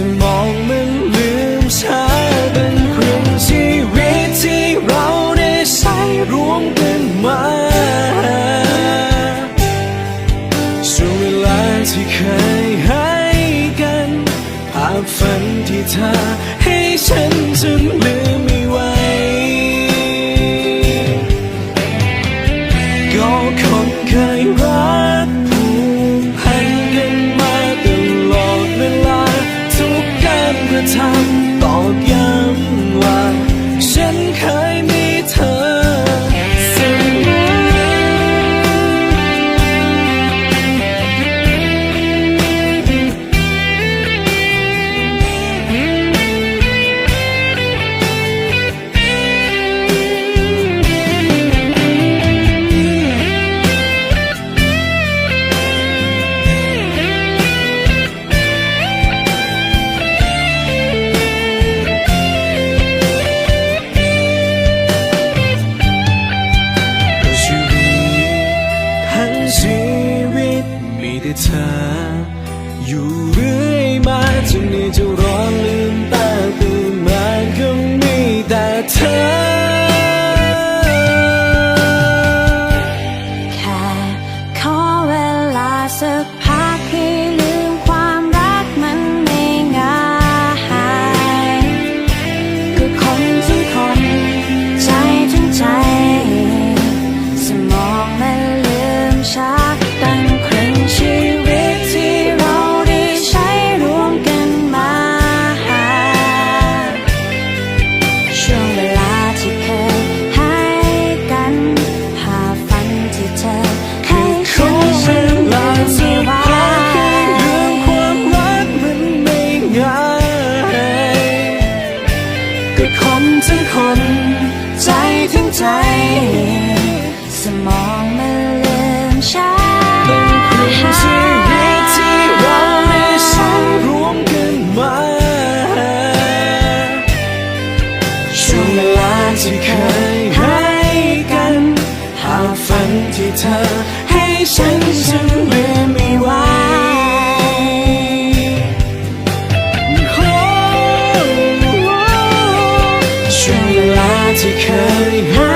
จะมองมันลืมช้าเป็นครึ่งชีวิตที่เราได้ใช้ร่วมกันมาช่วงเวลาที่เคยให้กันภาพฝันที่เธอให้ฉันจนลืม อยู่เรื่อยมาจนนี้จะร้องลืมตาตื่นมาก็มีแต่เธอ แค่ขอเวลาสักพักเพี ที่เคยให้กัน หากฝันที่เธอให้ฉันฉันลืมไม่ไหวช่วงเวลาที่เคยให้